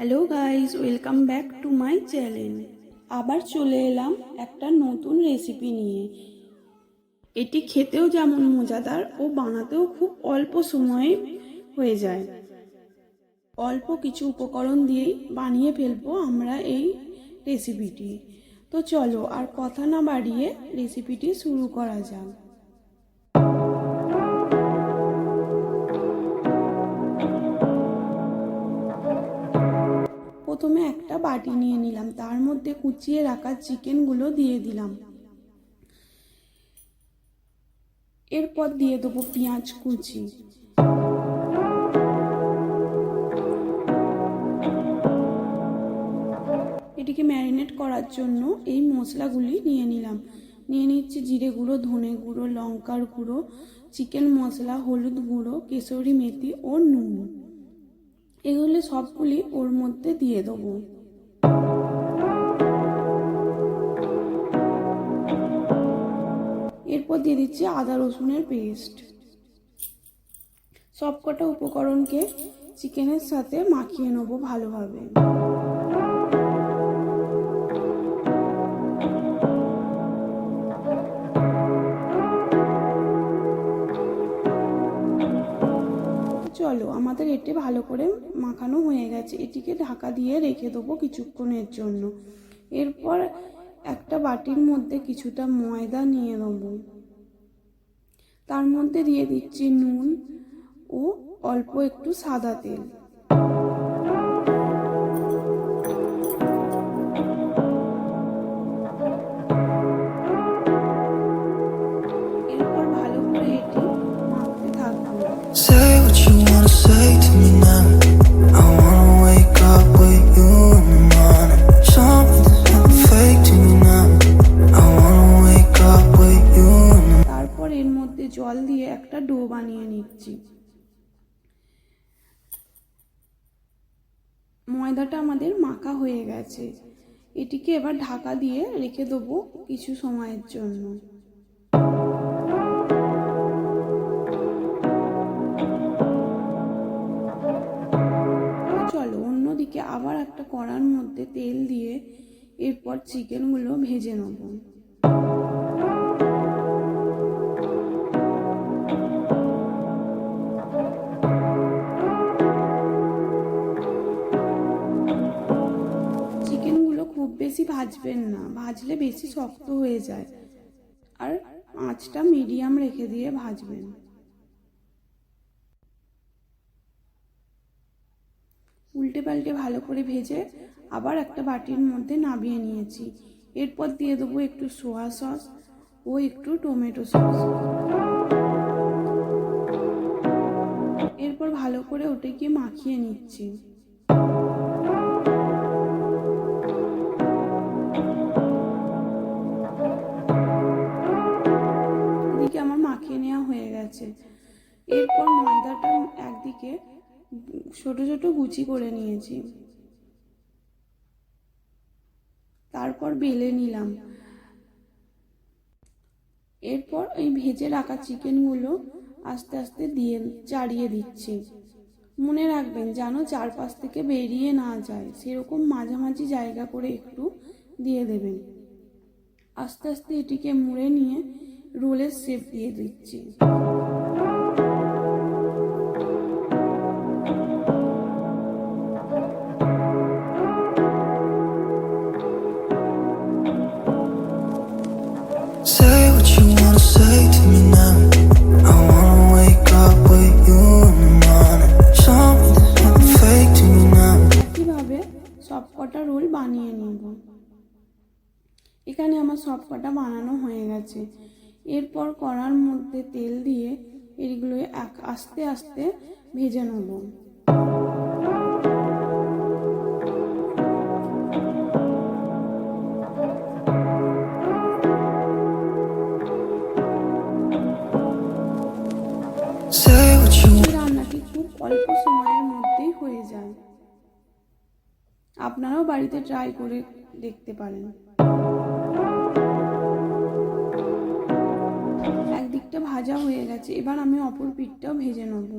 Hello guys welcome back to my channel আবার চলে এলাম একটা নতুন রেসিপি নিয়ে। এটি খেতেও যেমন মজাদার ও বানাতেও খুব অল্প সময়ে হয়ে যায়। অল্প কিছু উপকরণ দিয়েই বানিয়ে ফেলব আমরা এই রেসিপিটি তো চলো আর কথা না বাড়িয়ে রেসিপিটি শুরু করা যাক। প্রথমে একটা বাটি নিয়ে নিলাম। তার মধ্যে কুচিয়ে রাখা চিকেনগুলো দিয়ে দিলাম। এরপর দিয়ে দেবো পেঁয়াজ কুচি। এটিকে ম্যারিনেট করার জন্য এই মশলাগুলি নিয়ে নিলাম। নিয়ে নিচ্ছি জিরে গুঁড়ো, ধনে গুঁড়ো, লঙ্কার গুঁড়ো, চিকেন মশলা, হলুদ গুঁড়ো, কেশরি, মেথি ও নুন। এগুলি সবগুলি ওর মধ্যে দিয়ে দেবো। এরপর দিয়ে দিচ্ছি আদা রসুনের পেস্ট। সবকটা উপকরণকে চিকেনের সাথে মাখিয়ে নেব ভালোভাবে। চলো, আমাদের এটি ভালো করে মাখানো হয়ে গেছে। এটিকে ঢাকা দিয়ে রেখে দেবো কিছুক্ষণের জন্য। এরপর একটা বাটির মধ্যে কিছুটা ময়দা নিয়ে নেব। তার মধ্যে দিয়ে দিচ্ছি নুন ও অল্প একটু সাদা তেল। নিচ্ছি ময়দাটা আমাদের মাখা হয়ে গেছে। এটিকে এবার ঢাকা দিয়ে রেখে দেবো কিছু সময়ের জন্য। চলো, অন্যদিকে আবার একটা কড়ার মধ্যে তেল দিয়ে এরপর চিকেনগুলো ভেজে নেব। ভাজবেন না। ভাজলে বেশি শক্ত হয়ে যায়। আর আঁচটা মিডিয়াম রেখে দিয়ে ভাজবেন। উল্টে পাল্টে ভালো করে ভেজে আবার একটা বাটির মধ্যে নামিয়ে নিয়েছি। এরপর দিয়ে দেবো একটু সোয়া সস ও একটু টমেটো সস। এরপর ভালো করে ওটাকে মাখিয়ে নিচ্ছি। হয়ে গেছে। এরপর ময়দাটা একদিকে ছোট ছোট গুচি করে নিয়েছি। তারপর বেলে নিলাম। এরপর এই ভেজে রাখা চিকেনগুলো আস্তে আস্তে দিয়ে চাড়িয়ে দিচ্ছি। মনে রাখবেন যেন চারপাশ থেকে বেরিয়ে না যায়, সেরকম মাঝামাঝি জায়গা করে একটু দিয়ে দেবেন। আস্তে আস্তে এটিকে মুড়ে নিয়ে রোলের শেপ দিয়ে দিচ্ছি। রোল বানিয়ে নেব। এখানে আমার সব কটা বানানো হয়ে গেছে। এরপর কড়ার মধ্যে তেল দিয়ে এগুলো এক আস্তে আস্তে ভেজে নেব। রান্নাটি খুব অল্প সময়ের মধ্যেই হয়ে যায়। আপনারাও বাড়িতে ট্রাই করে দেখতে পারেন। ভাজা হয়ে গেছে। এবার আমি অপর পিঠটাও ভেজে নেব।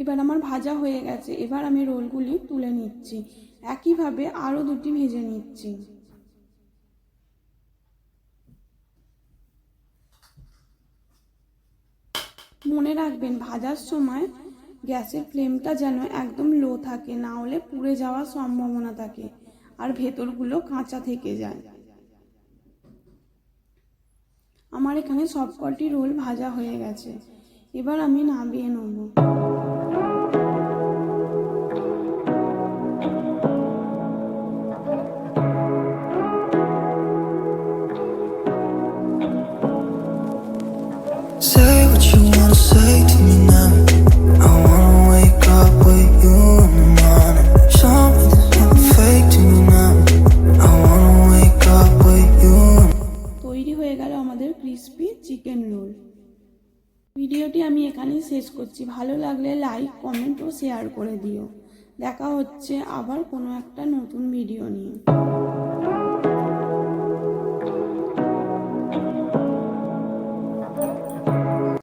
এবার আমার ভাজা হয়ে গেছে। এবার আমি রোলগুলি তুলে নিচ্ছি। একইভাবে আরও দুটি ভেজে নিচ্ছি। মনে রাখবেন, ভাজার সময় গ্যাসের ফ্লেমটা যেন একদম লো থাকে, না হলে পুড়ে যাওয়ার সম্ভাবনা থাকে আর ভেতরগুলো কাঁচা থেকে যায়। আমার এখানে সবকটি রোল ভাজা হয়ে গেছে। এবার আমি নামিয়ে নেব। You তৈরি হয়ে গেল আমাদের ক্রিসপি চিকেন রোল ভিডিওটি আমি এখানেই শেষ করছি। ভালো লাগলে লাইক কমেন্ট ও শেয়ার করে দিও। দেখা হচ্ছে আবার কোনো একটা নতুন ভিডিও নিয়ে।